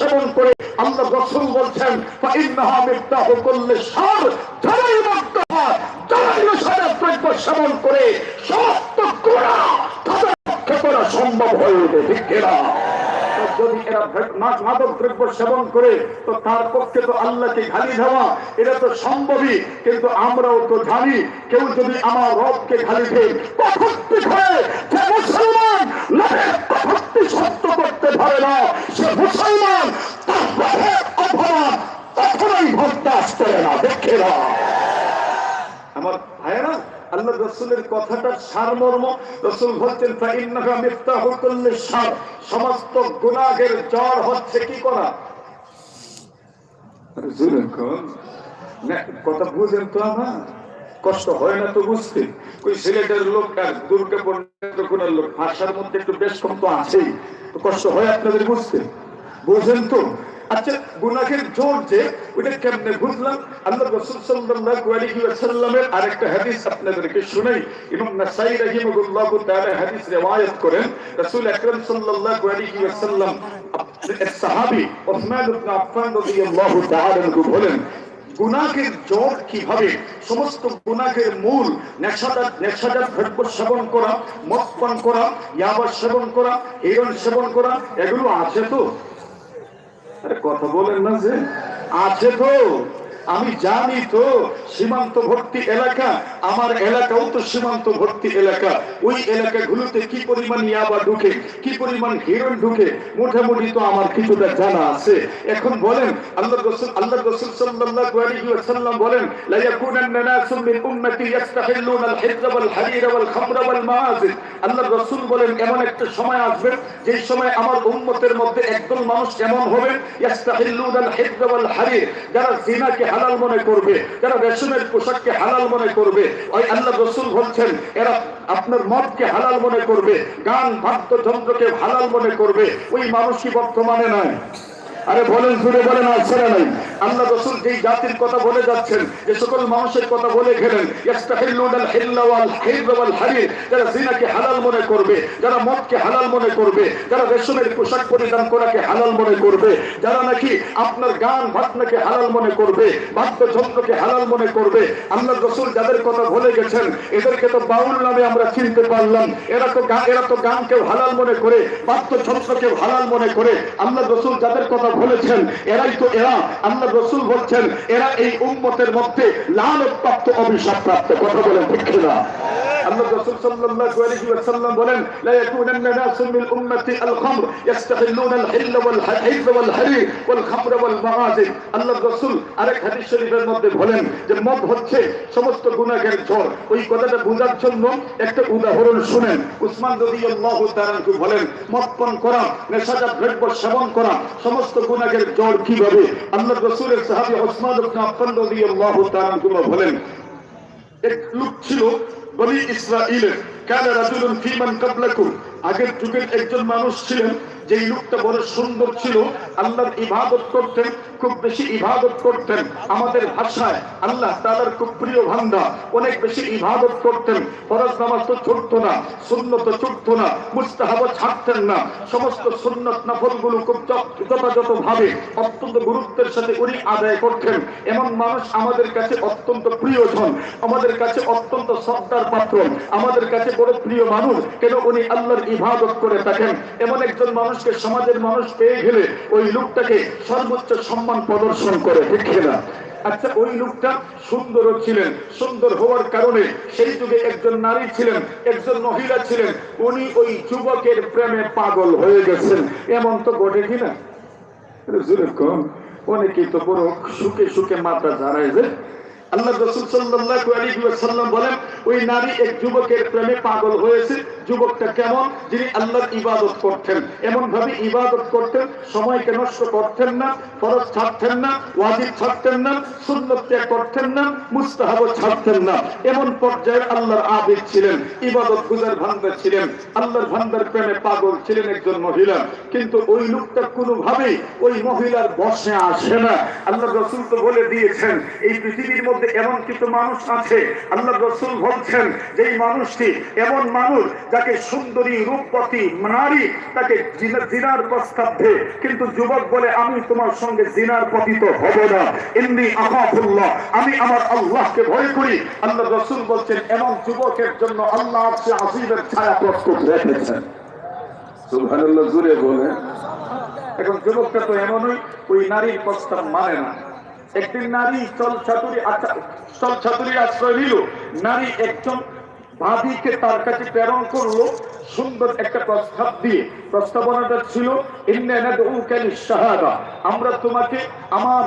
সেবন করে আমরা রসুল বলছেন করে, সমস্ত করা সম্ভব হয়ে ওঠে যদি এরা মাদক দ্রব্য সেবন করে, তো তার পক্ষে তো আল্লাহকে ঘালি দেওয়া এটা তো সম্ভবই। কিন্তু আমরাও তো জানি, কেউ যদি আমার রবকে ঘালি দেয়, কখন হয়ে মুসলমান নবীর কখনটি সত্য করতে পারে না। সে মুসলমান তার অপমান কখনোই বরদাস্ত করে না দেখে না। আমার ভাইয়েরা আল্লাহ রসুলের কথাটার সারমর্ম রসুল বলছেন ফাইন্নাকা মিফতাহু কুল্লি শার সমস্ত গুনাহের জড় হচ্ছে কি করা? কথা বুঝেন তো আমার। কষ্ট হয় না তো বুঝতে ওই সিলেটের লোক আর দুর্গাপুর নেত্রকোনার লোক, ভাষার মধ্যে একটু বেশ কম তো আছেই। তো কষ্ট হয় আপনাদের বুঝতে বুঝেন তো? আচ্ছা জোর যে কেমনে বুঝলাম? আল্লাহ রাসূল আরেকটা হাদিস আপনাদেরকে শুনাই। হাদিস করেন। রাসূল আকরাম ওসমান বলেন গুনাহের কি কীভাবে? সমস্ত গুনাহের মূল নেশাদার নেশাদার দ্রব্য সেবন করা মদ পান করা ইয়াবা সেবন করা, হিরণ সেবন করা, এগুলো আছে তো? কথা বলেন না যে। আছে তো। আমি জানি তো সীমান্তবর্তী এলাকা। আমার এলাকাও তো সীমান্তবর্তী এলাকা। ওই এলাকাগুলোতে কি পরিমাণ ইয়াবা ঢুকে, কি পরিমাণ হিরণ ঢুকে, মোটামুটি তো আমার কিছুটা জানা আছে। এখন বলেন আল্লাহ রাসূল আল্লাহ রাসূল সাল্লাল্লাহু বলেন মিন উম্মতি ইস্তাহিল্লুনা আল-হিজ্জ ওয়াল হারির ওয়াল আল্লাহ বলেন, এমন একটা সময় আসবে, যে সময় আমার উম্মতের মধ্যে একদল মানুষ এমন হবে ইস্তাহিল্লুনা আল-হিজ্জ ওয়াল হারির যারা জিনাকে হালাল মনে করবে। যারা রেশমের পোশাককে হালাল মনে করবে। ওই আল্লাহ রসুল বলছেন, এরা আপনার মদকে হালাল মনে করবে। গান, বাদ্যযন্ত্রকে হালাল মনে করবে। ওই মানুষই বর্তমানে নয় আরে বলেন জুড়ে বলেন আসছে নাই। আল্লাহ রসুল যেই জাতির কথা বলে যাচ্ছেন, যে সকল মানুষের কথা বলে গেলেন যারা জিনাকে হালাল মনে করবে, যারা মদকে হালাল মনে করবে, যারা রেশমের পোশাক পরিধান করাকে হালাল মনে করবে, যারা নাকি আপনার গান ভাটনাকে হালাল মনে করবে, বাদ্যযন্ত্রকে হালাল মনে করবে আল্লাহ রসুল যাদের কথা বলে গেছেন, এদেরকে তো বাউল নামে আমরা চিনতে পারলাম। এরা তো এরা তো গানকেও হালাল মনে করে, বাদ্যযন্ত্রকেও হালাল মনে করে। আল্লাহ রসুল যাদের কথা বলেছেন, এরাই তো এরা, আল্লাহ রসুল বলছেন, এরা এই উম্মতের মধ্যে লাল প্রাপ্ত অভিশাপ প্রাপ্ত। কথা বলেন না সমস্ত একটা উদাহরণ শুনেন। উসমান বলেন, মদ পান করা নেশাজাত দ্রব্য সেবন করা, সমস্ত গুনাহের ঝড় কীভাবে? আল্লাহ রাসূলের সাহাবী ওসমান ইবনে আফফান রাদিয়াল্লাহু তাআলা বলেন, এক লোক ছিল বনি ইসরাইলের কানা রাজুলুন ফিমান কাবলাকুম। আগের যুগের একজন মানুষ ছিলেন যেই লোকটা বড় সুন্দর ছিল, আল্লাহর ইবাদত করতেন, খুব বেশি ইবাদত করতেন। আমাদের ভাষায় আল্লাহ তাআলার খুব প্রিয় বান্দা অনেক বেশি ইবাদত করতেন। ফরজ নামাজ তো ছুটতো না, সুন্নত ছুটতো না, মুস্তাহাব ছাড়তেন না। সমস্ত সুন্নত নফলগুলো খুব যথাযথ ভাবে অত্যন্ত গুরুত্বের সাথে উনি আদায় করতেন। এমন মানুষ আমাদের কাছে অত্যন্ত প্রিয়জন, আমাদের কাছে অত্যন্ত শ্রদ্ধার পাত্র, আমাদের কাছে বড় প্রিয় মানুষ। কেন উনি আল্লাহর ইবাদত করে থাকেন? এমন একজন মানুষকে, সমাজের মানুষ পেয়ে গেলে ওই লোকটাকে সর্বোচ্চ সম্মান প্রদর্শন করে, ঠিক না আচ্ছা ওই লোকটা সুন্দরও ছিলেন, সুন্দর হওয়ার কারণে সেই যুগে একজন নারী ছিলেন, একজন মহিলা ছিলেন, উনি ওই যুবকের প্রেমে পাগল হয়ে গেছেন। এমন তো ঘটে কিনা জোরে কম অনেকেই তো বড় সুখে সুখে মাথা ঝাড়ায় যে। আল্লাহ রসুল ওয়াসাল্লাম বলেন, ওই নারী এক যুবকের প্রেমে পাগল হয়েছে যুবকটা কেমন? যিনি আল্লাহর ইবাদত করতেন। এমন ভাবে ইবাদত করতেন, সময়কে নষ্ট করতেন না, ফরজ ছাড়তেন না, ওয়াজিব ছাড়তেন না, সুন্নত ত্যাগ করতেন না, মুস্তাহাব ছাড়তেন না। এমন পর্যায়ে আল্লাহর আবেগ ছিলেন, ইবাদত গুজার ভান্ডার ছিলেন, আল্লাহর ভান্ডার প্রেমে পাগল ছিলেন একজন মহিলা। কিন্তু ওই লোকটা কোনোভাবেই ওই মহিলার বসে আসে না। আল্লাহ রসুল তো বলে দিয়েছেন, এই পৃথিবীর মধ্যে এমন কিছু মানুষ আছে আল্লাহ রসুল বলছেন যে এই মানুষটি এমন মানুষ যাকে সুন্দরী রূপবতী নারী তাকে জিনার প্রস্তাব। দেয় কিন্তু যুবক বলে, আমি তোমার সঙ্গে জিনার পতিত হব না। ইন্দি আহাফুল্লাহ আমি আমার আল্লাহকে ভয় করি। আল্লাহ রসুল বলছেন, এমন যুবকের জন্য আল্লাহ সে আসিবের ছায়া প্রস্তুত রেখেছেন। সুবহানাল্লাহ বলে এখন যুবকটা তো এমনই, ওই নারীর প্রস্তাব মানে না। একদিন নারী চল ছাতুরি চল ছাতুরি আশ্রয় নিল। নারী একজন ভাবিকে তার কাছে প্রেরণ করল সুন্দর একটা প্রস্তাব দিয়ে। প্রস্তাবনাটা ছিল আমরা তোমাকে, আমার,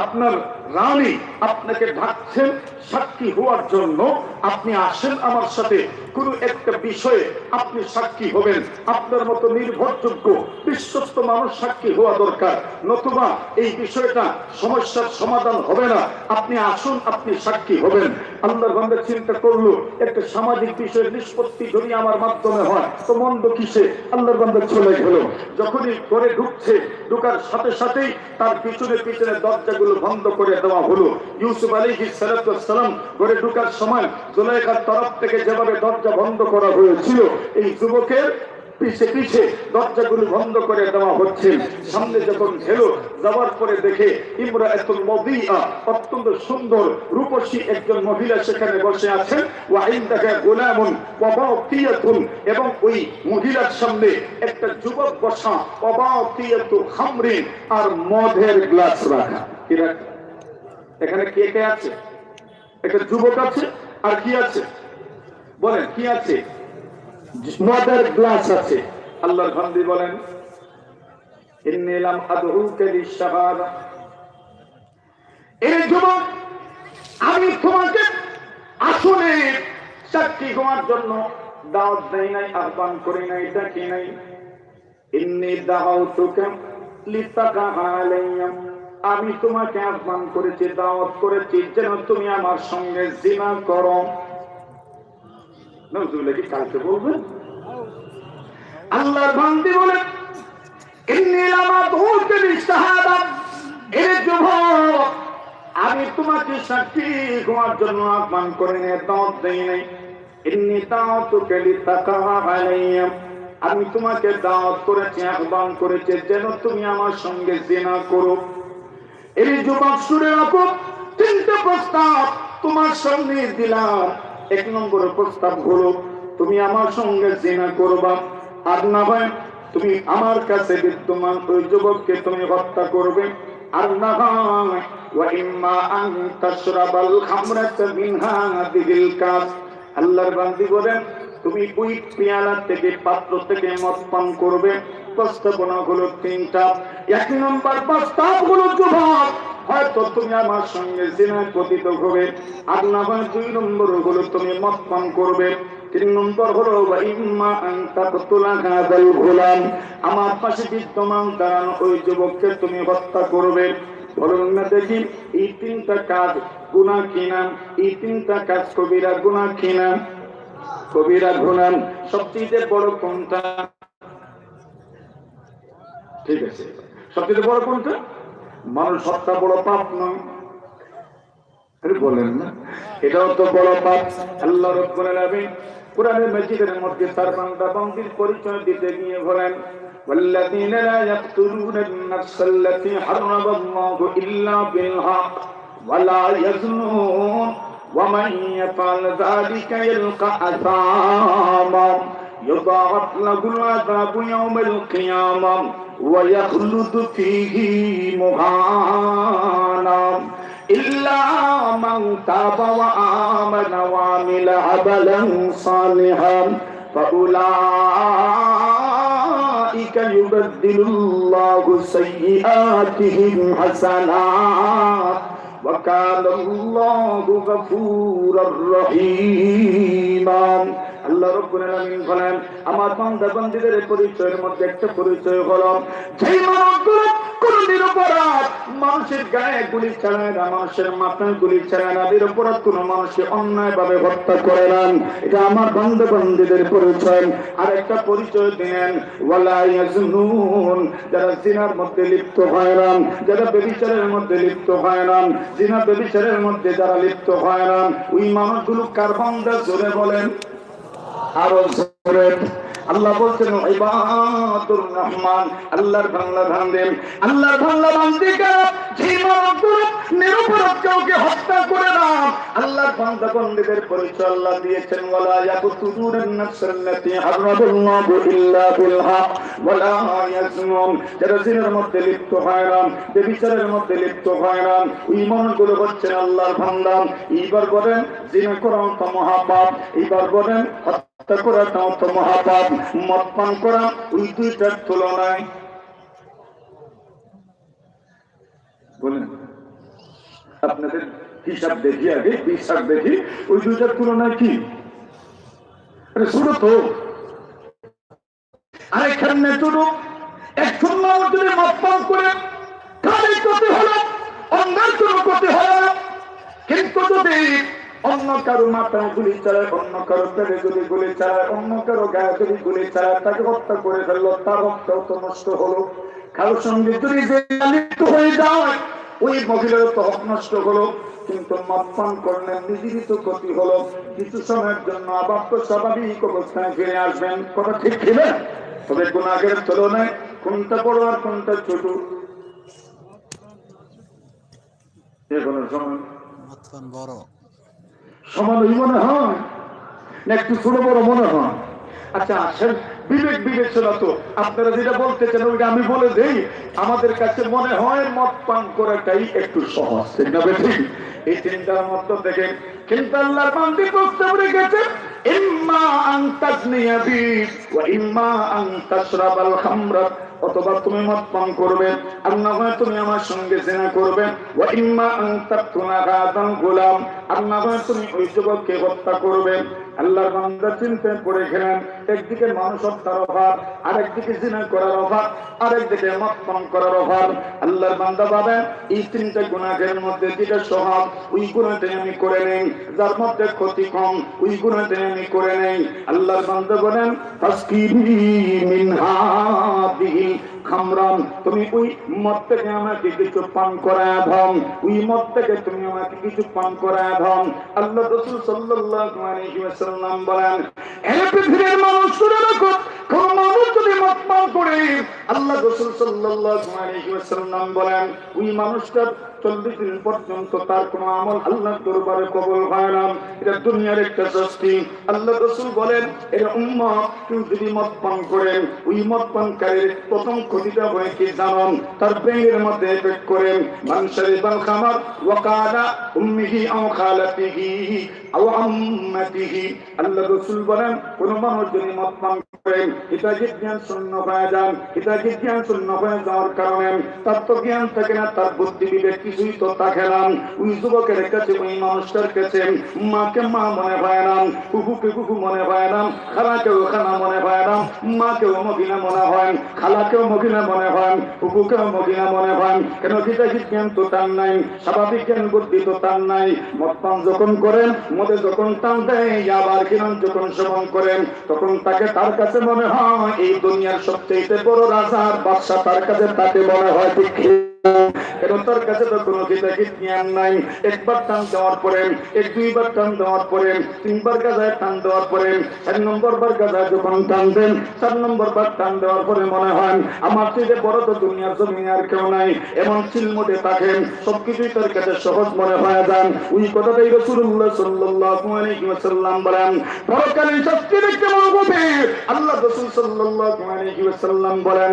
আপনার রানী, আপনাকে ডাকছেন সাক্ষী হওয়ার জন্য। আপনি আসেন আমার সাথে। কোন একটা বিষয়ে আপনি সাক্ষী হবেন। আপনার মতো নির্ভরযোগ্য, বিশ্বস্ত মানুষ সাক্ষী হওয়া দরকার। নতুবা এই বিষয়টা সমস্যার সমাধান হবে না। আপনি আসুন, আপনি সাক্ষী হবেন। আল্লাহর বান্দা চিন্তা করল, একটা সামাজিক বিষয়ের নিষ্পত্তি যদি আমার মাধ্যমে হয়, তো মন্দ কিসে? আল্লাহর বান্দা চলে গেল। যখনই ঘরে ঢুকছে, ঢুকার সাথে সাথেই তার পিছনে পিছনে দরজাগুলো বন্ধ করে দেওয়া হলো ইউসুফ আলী সালাম ঘরে ঢুকার সময় জুলাইখার তরফ থেকে যেভাবে দরজা বন্ধ করা হয়েছিল, এই যুবকের পিছে পিছে দরজাগুলো বন্ধ করে দেওয়া হচ্ছে। সামনে যখন যাওয়ার পরে দেখে ইমরা এত মদিয়া, অত্যন্ত সুন্দর রূপসী একজন মহিলা সেখানে বসে আছেন। ওয়াবাতিয়াতুন এবং ওই মহিলার সামনে একটা যুবক বসা ওয়াবাতিয়াতু খামরিন আর মদের গ্লাস রাখা। কি রাখা? এখানে কে কে আছে? একটা যুবক আছে আর কি আছে? বলেন, কি আছে? মদের গ্লাস আছে। আল্লাহর বান্দি বলেন আমি তোমাকে আসলে সাক্ষী হওয়ার জন্য দাওয়াত দেই নাই, আহ্বান করি নাই, ডাকি নাই। ইন্নী দাওয়াতুকা লিতাকা আলাইয়া আমি তোমাকে আহ্বান করেছি, দাওয়াত করেছি, যেন তুমি আমার সঙ্গে জিনা করো। নজরুল্লাহ কি কালকে বলবেন? আল্লাহর বান্দি বলেন আমি তোমাকে সাক্ষী হওয়ার জন্য আহ্বান করে দাওয়াত দেই নাই। ইন্নী দাওয়াতুকা লিতাকা আলাইয়া। আমি তোমাকে দাওয়াত করেছি, আহ্বান করেছি, যেন তুমি আমার সঙ্গে জিনা করো। এই যুবক সুরে রাখো তিনটে প্রস্তাব তোমার সামনে দিলাম। এক নম্বর প্রস্তাব হলো, তুমি আমার সঙ্গে জেনা করবা। আর না হয় তুমি আমার কাছে বিদ্যমান ওই যুবককে তুমি হত্যা করবে। আর না হয় আল্লাহর বান্দি বলেন তুমি ওই পেয়ালা থেকে পাত্র থেকে মদ পান করবে। প্রস্তাবনা হলো তিনটা। এক নম্বর প্রস্তাব হলো যুবক হয়তো তুমি আমার সঙ্গে জিনায় পতিত হবে। আর না হয় দুই নম্বর হলো তুমি মদ পান করবে। তিন নম্বর হলো গোলাম। আমার পাশে বিদ্যমান দাঁড়ানো ওই যুবককে তুমি হত্যা করবে। বলুন না দেখি, এই তিনটা কাজ গুণা কিনা এই তিনটা কাজ কবিরা গুণা কিনা কবিরা গুণাম সবচেয়ে বড় কোনটা ঠিক আছে সবচেয়ে বড় কোনটা মানুষ হত্যা বড় পাপ নয় আরে বলেন না এটাও তো বড় পাপ আল্লাহ রব্বুল আলামিন কোরআনের মসজিদের মধ্যে তার বান্দা বান্দির পরিচয় দিতে গিয়ে বলেন والذين لا يقتلون النفس التي حرم الله إلا بالحق ولا يزنون ومن يفعل ذلك يلقى أثاما يضاعف له العذاب يوم القيامة ويخلد فيه مهانا. إلا من تاب وآمن وعمل عملا صالحا فأولئك يبدل الله سيئاتهم حسنات. وكان الله غفورا رحيما আল্লাহ রব্বুল বলেন, আমার বান্দা বান্দীদের পরিচয়ের মধ্যে একটা পরিচয় হলো, যেই মানুষগুলো কোন নিরপরাধ মানুষের গায়ে গুলি চালায় না, মানুষের মাথায় গুলি চালায় না অপরাধ কোন মানুষকে অন্যায় ভাবে হত্যা করে না। এটা আমার বান্দা বান্দীদের পরিচয়। আর একটা পরিচয় দিলেন, ওয়ালা যারা জিনার মধ্যে লিপ্ত হয় না, যারা বেবিচারের মধ্যে লিপ্ত হয় না, জিনা বেবিচারের মধ্যে যারা লিপ্ত হয় না, ওই মানুষগুলো কার বান্দা জোরে বলেন? আরও আল্লাহ বলছেন, ইবাদুর রহমান, আল্লাহর বাংলা বান্দেন আল্লাহর বাংলা যে মানবগুলো নিরপরাধ কাউকে হত্যা করে না বান্দা পরিচয় আল্লাহ দিয়েছেন, ওয়ালা ইল্লা বিল হক ওয়ালা যারা জিনের মধ্যে লিপ্ত হয় না মধ্যে লিপ্ত হয় না ওই মনগুলো হচ্ছেন আল্লাহর বান্দা। এইবার বলেন জিনা করা মহাপাপ। এইবার বলেন হত্যা করাটাও তো মহাপাপ, মদ পান করা ওই দুইটার তুলনায়। বলেন, আপনাদের হিসাব দেখি আগে, হিসাব দেখি, ওই দুইটার তুলনায় কি? তো। পান করে হলো হলো কিন্তু যদি অন্য কারও মাথায় গুলি চালায়, অন্য কারও পেটে যদি গুলি চালায়, অন্য কারও গায়ে যদি গুলি চালায়, তাকে হত্যা করে ফেলল, তার হত্যাও তো নষ্ট হলো। কারোর সঙ্গে যদি হয়ে যায়, ওই মহিলার তো হক নষ্ট হলো, কিন্তু মদ পান করলেন নিজেরই তো ক্ষতি হলো। কিছু সময়ের জন্য আবার তো স্বাভাবিক অবস্থায় ফিরে আসবেন। কথা ঠিক ছিল তবে গুণাগের তুলনায় কোনটা বড় আর কোনটা ছোট? এগুলো সমান মতপান বড়। সমান ওই মনে হয়? না একটু ছোট বড় মনে হয়? আচ্ছা আসেন। বিবেক বিবেচনা তো। আপনারা যেটা বলতে চান, ওইটা আমি বলে দেই। আমাদের কাছে মনে হয় মদ পান করাটাই একটু সহজ, ঠিক না বেঠিক এই চিন্তার মধ্যে দেখেন কিন্তু আল্লাহ বান্দি প্রস্তাব ইম্মা আন তাজনিয়া বি, ওয়া ইম্মা অথবা তুমি মদ পান করবে, আর না হয় তুমি আমার সঙ্গে জেনা করবে। ইম্মা গাদান গোলাম, আর না হয় তুমি ওই যুবককে হত্যা করবে। আল্লাহর বান্দা চিন্তায় পড়ে গেলেন, একদিকে মানুষ হত্যার অভাব, আরেকদিকে জিনা করার অভাব, আরেকদিকে মদ পান করার অভাব। আল্লাহর বান্দা পাবেন এই তিনটা গুণাগের মধ্যে যেটা স্বভাব, ওই গুণাতে আমি করে নেই। যার মধ্যে ক্ষতি কম, ওই গুণাতে আমি করে নেই। আল্লাহর বান্দা বলেন তাসকিবি মিনহা খামরাম তুমি ওই মদ থেকে আমাকে কিছু পান করায় ধম ওই মদ থেকে তুমি আমাকে কিছু পান করায় ধম আল্লাহ রসুল সাল্লাল্লাহু আলাইহি ওয়াসাল্লাম বলেন পৃথিবীর মানুষ, শুনে রাখো কোন মানুষ যদি পান করে। আল্লাহ রসুল সাল্লাল্লাহু আলাইহি ওয়াসাল্লাম বলেন, ওই মানুষটার চল্লিশ দিন পর্যন্ত তার কোন আমল আল্লাহ দরবারে কবল হয় না। এটা দুনিয়ার একটা শাস্তি। আল্লাহ রসুল বলেন, এর উম্মা কেউ যদি মদ পান করেন, ওই মদ পানকারীর প্রথম ক্ষতিটা হয়ে কি জানন? তার ব্রেনের মধ্যে এফেক্ট করেন। মানুষের বাল খামার ওয়াকালা উম্মিহি আও এটা জ্ঞান শূন্য এটা তার তো বুদ্ধি বিবেক কিছুই তো থাকে না ওই যুবকের কাছে, ওই মানুষটার কাছে মাকে মা মনে না কুকুকে কুকু মনে না, খালাকেও খানা মনে না, মাকেও মনে হয়, খালাকেও মনে হয় কুকুকেও মনে হয়। কেন তো তার নাই, স্বাভাবিক জ্ঞান বুদ্ধি তো তার নাই। মদ পান যখন করেন যখন টান দেয়, আবার কিরণ যখন শ্রবণ করেন, তখন তাকে তার কাছে মনে হয়, এই দুনিয়ার সবচেয়ে বড় রাজার বাদশা তার কাছে তাকে মনে হয় ঠিক। এখন তার কাছে তো কোনো কিতাকি জ্ঞান নাই। একবার টান দেওয়ার পরে, এক দুইবার টান দেওয়ার পরে, তিনবার গাজায় টান দেওয়ার পরে চার নম্বর বার গাজায় যখন টান দেন, চার নম্বর বার টান দেওয়ার পরে মনে হয়, আমার থেকে বড় তো দুনিয়ার জমি আর কেউ নাই। এমন চিলমতে থাকেন সবকিছুই তার কাছে সহজ মনে হয়ে যান ওই কথাটাই রসুল্লাহ সাল্লাল্লাহু আলাইহি বলেন। পরকালীন শাস্তি দেখতে মনে আল্লাহ রসুল সাল্লাল্লাহু আলাইহি ওয়াসাল্লাম বলেন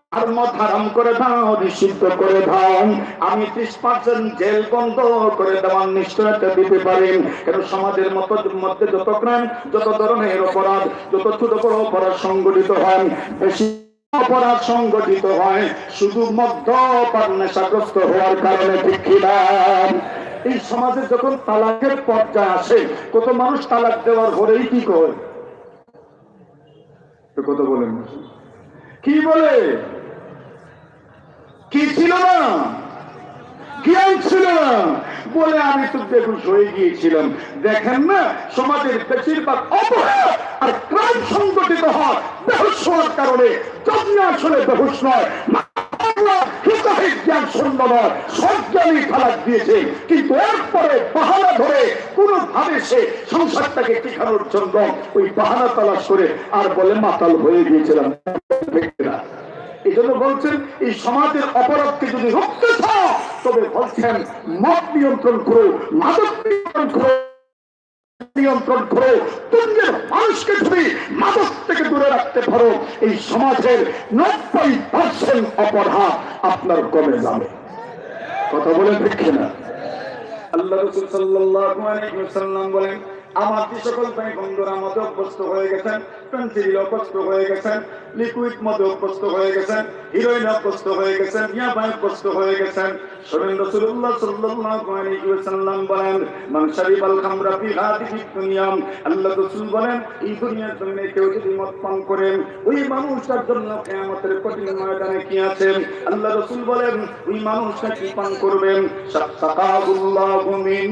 আর হারাম করে দাও, নিষিদ্ধ করে দাও। আমি ত্রিশ পার্সেন্ট জেল বন্ধ করে দেওয়ার নিশ্চয়তা দিতে সমাজের মতো মধ্যে যত ক্রাইম, যত ধরনের অপরাধ, যত ছোট বড় অপরাধ সংগঠিত হয়, বেশি অপরাধ সংগঠিত হয়, শুধু নেশাগ্রস্ত হওয়ার কারণে এই সমাজে যখন তালাকের পর্যায়ে আসে, কত মানুষ তালাক দেওয়ার পরেই কি করে কত বলেন। কি বলে? কি ছিল না? জ্ঞান ছিল না। বলে আমি তো বেহুশ হয়ে গিয়েছিলাম। দেখেন না, সমাজের বেশিরভাগ অপরাধ আর ক্রাইম সংগঠিত হয় বেহুশ হওয়ার কারণে যত্ন আসলে বেহুশ নয় আর বলে, মাতাল হয়ে গিয়েছিলাম। এই জন্য বলছেন, এই সমাজের অপরাধকে যদি রুখতে চাও, তবে বলছেন, মত নিয়ন্ত্রণ করো, মাদক নিয়ন্ত্রণ করো নিয়ন্ত্রণ করো দুনিয়ার মানুষকে যদি মাদক থেকে দূরে রাখতে পারো, এই সমাজের নব্বই পার্সেন্ট অপরাধ আপনার কমে যাবে। কথা বলে দেখে না আল্লাহ রসুল সাল্লাল্লাহু বলেন আমার যে সকল ভাই বন্ধুরা মধ্যে অভ্যস্ত হয়ে গেছেন পেন্সিল অভ্যস্ত হয়ে গেছেন, লিকুইড মধ্যে অভ্যস্ত হয়ে গেছেন, হিরোইন অভ্যস্ত হয়ে গেছেন ইয়াবাই অভ্যস্ত হয়ে গেছেন সাল্লাল্লাহু আলাইহি ওয়াসাল্লাম বলেন, মান শারিবাল খামরা ফি হাদিহি দুনিয়াম আল্লাহ রাসূল বলেন, এই দুনিয়ার কেউ যদি মদ পান করেন, ওই মানুষটার জন্য কিয়ামতের কঠিন ময়দানে কি আছে? আল্লাহ রাসূল বলেন, ওই মানুষটা কি পান করবেন? মিন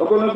এমন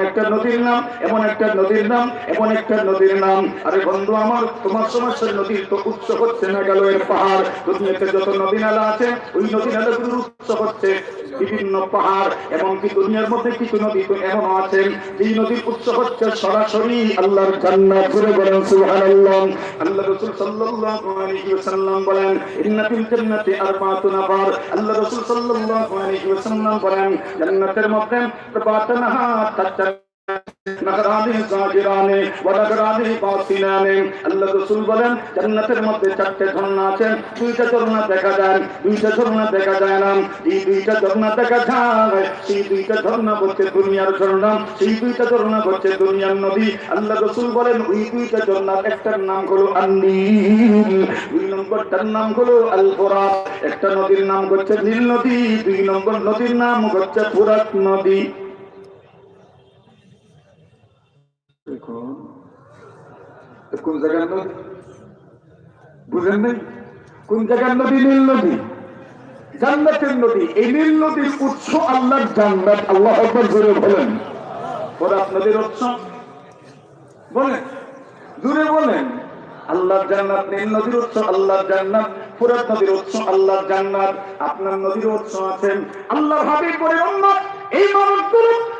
একটা নদীর নাম, এমন একটা নদীর নাম, এমন একটা নদীর নাম। আরে বন্ধু আমার, তোমার সমস্যার নদীর তো উৎস হচ্ছে মেঘালয়ের পাহাড়। দুনিয়াতে যত নদী নালা আছে, ওই নদী নালাগুলোর উৎস হচ্ছে বিভিন্ন পাহাড় এবং কি দুনিয়ার মধ্যে কিছু নদী তো এমন আছেন যেই নদীর উৎস হচ্ছে সরাসরি আল্লাহর জান্নাত। ঘুরে বলেন, সুবহানাল্লাহ। আল্লাহ রাসূল সাল্লাল্লাহু আলাইহি ওয়াসাল্লাম বলেন, ইন্না ফিল জান্নাতি আরবাতুন নাফার আল্লাহ রাসূল সাল্লাল্লাহু আলাইহি ওয়াসাল্লাম বলেন, জান্নাতের মধ্যে আরবাআতু নাহার বাতিনানে আল্লাহ রাসূল বলেন, জান্নাতের মধ্যে চারটি ঝর্ণা আছে। দুইটা ঝর্ণা দেখা যায়, দুইটা ঝর্ণা দেখা যায় না। এই দুইটা ঝর্ণা দেখা যায়, সেই দুইটা ঝর্ণা হচ্ছে দুনিয়ার ঝর্ণা। সেই দুইটা ঝর্ণা হচ্ছে দুনিয়ার নদী। আল্লাহ রাসূল বলেন, ওই দুইটা ঝর্ণার একটার নাম হলো আন-নীল, দুই নম্বরটার নাম হলো আল ফুরাত একটা নদীর নাম হচ্ছে নীল নদী, দুই নম্বর নদীর নাম হচ্ছে ফুরাত নদী। কোন জায়গার নদী? বুঝেন নাই? কোন জায়গার নদী? নীল নদী। জান্নাতের নদী। এই নীল নদীর উৎস জান্নাত। আল্লাহ জোরে বলেন। উৎস বলেন। বলেন। জান্নাত নীল নদীর উৎস জান্নাত নদীর উৎস জান্নাত আপনার নদীর উৎস আছেন। উম্মত, এই মানুষগুলো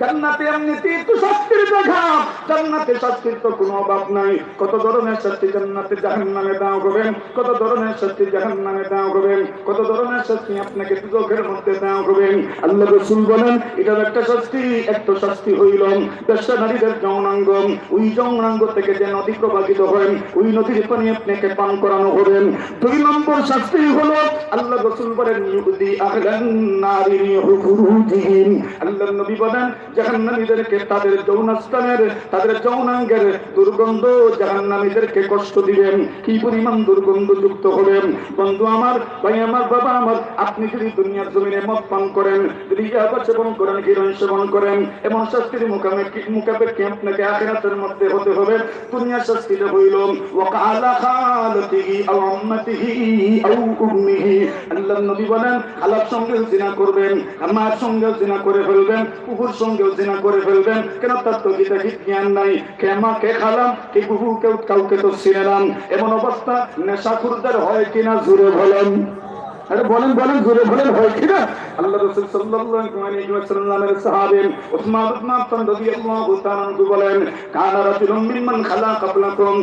জান্নাতে এমনিতেই তো শাস্তির দেখা জান্নাতে শাস্তির কোনো অভাব নাই। কত ধরনের শাস্তি জান্নাতে জাহান্নামে দেওয়া হবে কত ধরনের শাস্তি জাহান্নামে দেওয়া হবে কত ধরনের শাস্তি আপনাকে দুজকের মধ্যে দেওয়া হবে আল্লাহ রাসূল বলেন এটার একটা শাস্তি। একটা শাস্তি হইল দশটা নারীদের যৌনাঙ্গ ওই যৌনাঙ্গ থেকে যে নদী প্রবাহিত হয় ওই নদীর পানি আপনাকে পান করানো হবে। দুই নম্বর শাস্তি হলো, আল্লাহ রাসূল বলেন ইউদি আহলান নারী হুফুরুজিহিম আল্লাহ নবী বলেন জাহান্নামীদেরকে তাদের যৌন মস্তানের তাদের যৌনাঙ্গের দুর্গন্ধ জাহান্নামীদেরকে কষ্ট দিবেন কি পরিমাণ দুর্গন্ধ যুক্ত হবেন বন্ধু আমার, ভাই আমার, বাবা আমার, আপনি যদি দুনিয়ার জমিনে মদ পান করেন, যদি ইয়াবা সেবন করেন হিরোইন সেবন করেন, এমন শাস্তির মুখামে মুখাপেক্ষে আপনাকে আখেরাতের মধ্যে হতে হবে। দুনিয়ার শাস্তিটা হইল, ওয়াকালা খালতিহি আও আম্মাতিহি উম্মিহি। আল্লাহ নবী বলেন আল্লাহর সঙ্গেও জিনা করবেন আমার সঙ্গেও জিনা করে ফেলবেন, কুকুর সঙ্গেও জিনা করে ফেলবেন। কেন তার তো জ্ঞান নাই। কে মা, কে খালাম, কে কুকু কেউ কাউকে তো এমন অবস্থা হয় কিনা, জুড়ে বলেন। আরে বলেন বলেন বলেন, হয় কিনা? আল্লাহ রাসূল সাল্লাল্লাহু আলাইহি সাহাবী উসমান রাদিয়াল্লাহু তাআলা বলেন, কানা খালা ক্বাবলাকুম।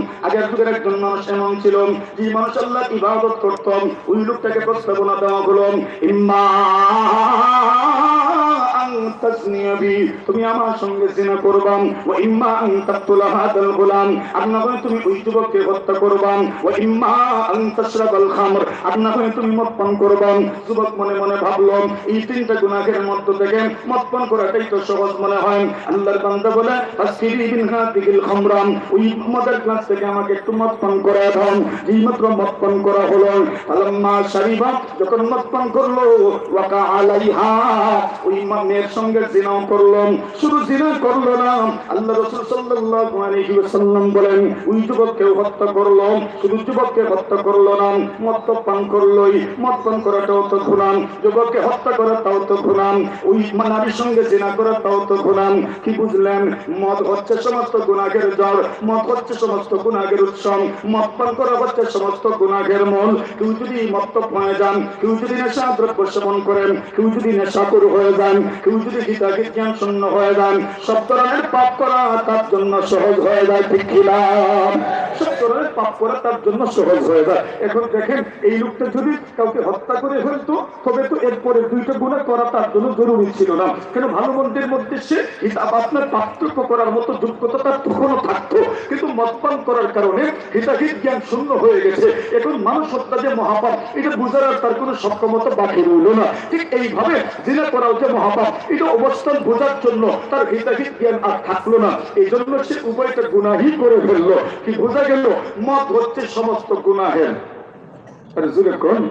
যুগের একজন মানুষ এমন ছিল যে মানুষ ইবাদত করত ওই লোকটাকে প্রস্তাবনা দেওয়া হলো, ইম্মা আন তাজনিয়া বি তুমি আমার সঙ্গে জিনা করবাম, ওয়া ইম্মা আন তাকতুলা হাদাল গোলাম। করে তুমি ওই যুবককে হত্যা করবাম, ওয়া ইম্মা আন তাশরাবাল খামর আপনা করে তুমি মদ করবাম। যুবক মনে মনে ভাবলো, এই তিনটা গুনাহের মধ্য থেকে মদ করাটাই তো সহজ মনে হয়। আল্লাহর বান্দা বলে আসকিরি বিন হাদিল খামরাম ওই মদের গ্লাস থেকে আমাকে একটু মদ পান করায় দাও। এই মাত্র মদ করা হলো আলাম্মা শারিবা যখন মদ করল, ওয়াকা আলাইহা, ওই মেয়ের সঙ্গে জিনাও করল শুধু জিনা করল না, আল্লাহ রাসূল সাল্লাল্লাহু আলাইহি ওয়াসাল্লাম বলেন, ওই যুবককে হত্যা করল শুধু যুবককে হত্যা করল না মদ পান করলোই মদ পান করাটাও তো গুনাহ যুবককে হত্যা করাটাও তো গুনাহ ওই নারীর সঙ্গে জিনা করাটাও তো গুনাহ কি বুঝলেন? মদ হচ্ছে সমস্ত গুনাহের জড়, মদ হচ্ছে সমস্ত গুনাহের উৎস মদ পান করা হচ্ছে সমস্ত গুনাহের মূল। কেউ যদি মত্ত হয়ে যান, কেউ যদি নেশা দ্রব্য সেবন করেন, কেউ যদি নেশাকুর হয়ে যান যদি জ্ঞান শূন্য হয়ে যান সব ধরনের পাপ করা তার জন্য সহজ হয়ে যায় কিনা সব ধরনের পাপ করা তার জন্য সহজ হয়ে যায়। এখন দেখেন, এই লোকটা যদি কাউকে হত্যা করে ফেলতো, তবে তো এরপরে দুইটা গুণা করা তার জন্য জরুরি ছিল না। কেন ভালো মন্দের মধ্যে সে হিসাব আপনার পার্থক্য করার মতো যোগ্যতা তার তখনও থাকতো। কিন্তু মদপান করার কারণে হিতাহিত জ্ঞান শূন্য হয়ে গেছে। এখন মানুষ হত্যা যে মহাপাপ, এটা বুঝার তার কোনো সক্ষমতা বাকি রইল না। ঠিক এইভাবে জিনা করাও যে মহাপাপ। এটা অবস্থান বোঝার জন্য তার হিতাহিত জ্ঞান আর থাকল না। এই জন্য সে উভয়টা গুণাহী করে ফেলল। কি বোঝা গেল? মত হচ্ছে সমস্ত গুণাহের আরে জুড়ে কোন?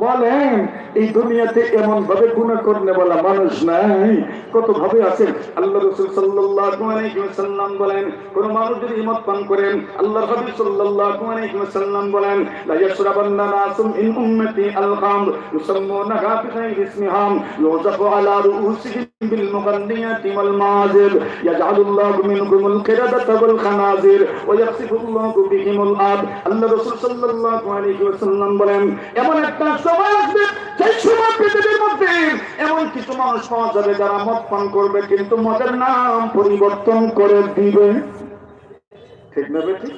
বলেন, এই দুনিয়াতে এমন ভাবে গুণা করলে বলা মানুষ নাই। কত ভাবে আছে আল্লাহ রসুল আলাইহি বলেন, কোন মানুষ যদি হিম্মত পান করেন আল্লাহ হাবিব ওয়াসাল্লাম বলেন, এমন একটা আসবে, সেই সময় পৃথিবীর মধ্যে। এমন কিছু মানুষ পাওয়া যাবে যারা মদ পান করবে, কিন্তু মদের নাম পরিবর্তন করে দিবে। ঠিক না বেটি?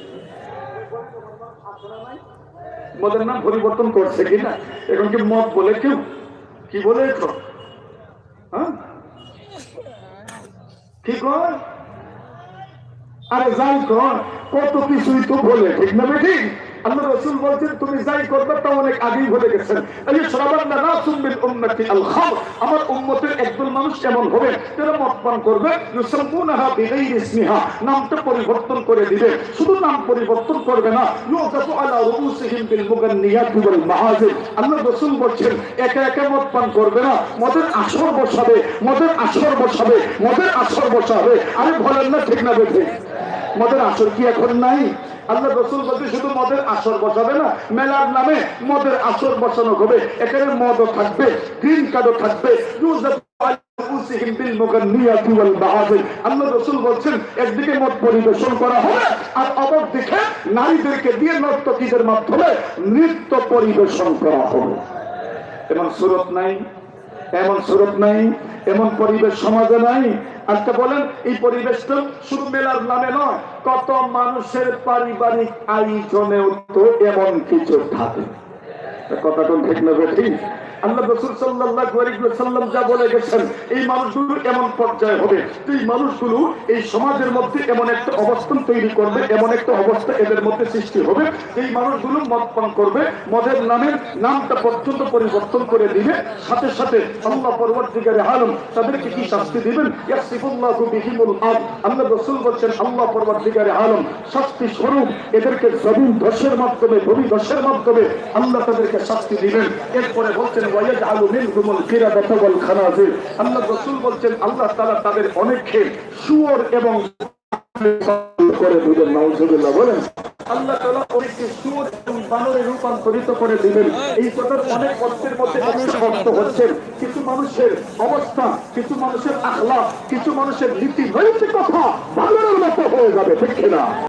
মদের নাম পরিবর্তন করছে কিনা? এখন কি মদ বলে কেউ? কি বলে এখন হ্যাঁ? কি কর আরে যাই কর, কত কিছুই তো বলে, ঠিক না বেটি? আল্লাহ রসুল বলছেন, তুমি যাই করবে তা অনেক আগেই বলে গেছেন এই যে সরাবান্না না শুনবেন উম্মতি আল খাম আমার উম্মতের একজন মানুষ এমন হবে, যারা মদ পান করবে, ইউসাম্মুনাহা বিগাইরি ইসমিহা, নামটা পরিবর্তন করে দিবে। শুধু নাম পরিবর্তন করবে না ইউজাফু আলা রুউসিহিম বিল মুগান্নিয়াতি ওয়াল মাহাজির। আল্লাহ রসুল বলছেন, একা একা মদ পান করবে না, মদের আসর বসাবে, মদের আসর বসাবে, মদের আসর বসাবে। আরে বলেন না ঠিক না বেঠে। মদের আসর কি এখন নাই? আল্লাহ রসুল বলতে শুধু মদের আসর বসাবে না, মেলার নামে মদের আসর বসানো হবে। এখানে মদও থাকবে, গ্রিন কার্ডও থাকবে। নৃত্য পরিবেশন করা হবে। এমন সুরত নাই এমন সুরত নাই, এমন পরিবেশ সমাজে নাই। আজকে বলেন, এই পরিবেশটা শুধু মেলার নামে নয়, কত মানুষের পারিবারিক আয়োজনেও তো এমন কিছু থাকে। কথা কোন ঠিক না ঠিক আল্লাহ রসুল সাল্লাল্লাহু আলাইহি ওয়াসাল্লাম যা বলে গেছেন, এই মানুষগুলো এমন পর্যায়ে হবে। এই মানুষগুলো এই সমাজের মধ্যে এমন একটা অবস্থান তৈরি করবে, এমন একটা অবস্থা এদের মধ্যে সৃষ্টি হবে। এই মানুষগুলো মদ পান করবে, মদের নামের নামটা পর্যন্ত পরিবর্তন করে দিবে। সাথে সাথে আল্লাহ পরবর্তীকারে আলম তাদেরকে কি শাস্তি দিবেন? আল্লাহ রাসূল বলছেন, আল্লাহ পরবর্তীকারে আলম শাস্তি স্বরূপ এদেরকে জমিন দশের মাধ্যমে, ভূমি দশের মাধ্যমে আল্লাহ তাদেরকে শাস্তি দিবেন। এরপরে বলছেন রূপান্তরিত করে দিবেন। এই কথার অনেক অর্থের মধ্যে অনেক অর্থ হচ্ছে, কিছু মানুষের অবস্থা, কিছু মানুষের আখলা কিছু মানুষের নীতি হয়েছে কথা বানরের মতো হয়ে যাবে, ঠিক কিনা?